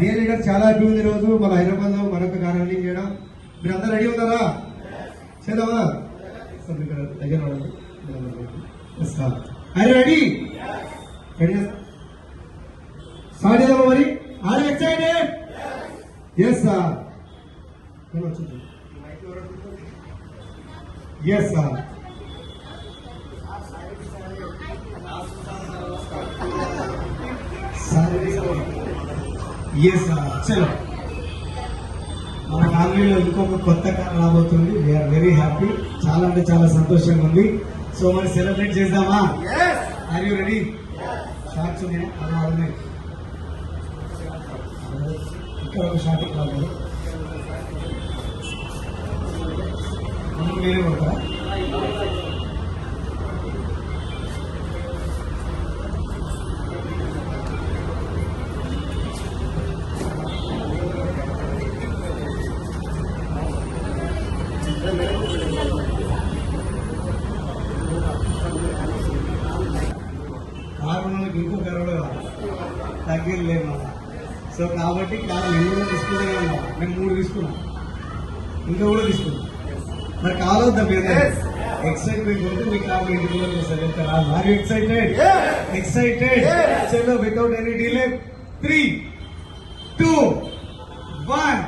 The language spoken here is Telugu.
డియర్ లీడర్ చాలా హ్యాపీ ఉంది రోజు. మన హైదరాబాద్లో మరొక కార్యాలయం చేయడం. మీరు అందరు రెడీ ఉన్నారా చేద్దామా? సార్ ఇక్కడ దగ్గర రెడీ రెడీ స్టార్ట్ చేద్దామా మరి? Are excited? Yes sir yes sir sir yes చలో మన ఫ్యామిలీలో ఇంకొక కొత్త కార్ రాబోతుంది. వీఆర్ వెరీ హ్యాపీ చాలా అంటే చాలా సంతోషంగా ఉంది. సో మరి సెలబ్రేట్ చేద్దామా? ఆర్ యూ రెడీ షార్ట్స్ ఉన్నాయి అలా ఉన్నాయి ఇక్కడ ఒక షార్ట్ కావాలి మనం వేరే తగ్గలేదు మన సో కాబట్టి కారు నేను కూడా తీసుకునే ఉన్నా నేను మూడు తీసుకున్నా. ఇంకా కూడా తీసుకున్నా. మరి కావద్దా మీరు ఎక్సైట్మెంట్ ఉంటే మీ కారు ఇంటికి చేస్తారు ఎంత ఆర్ ఎక్సైటెడ్ ఎక్సైటెడ్ చలో without any delay three two one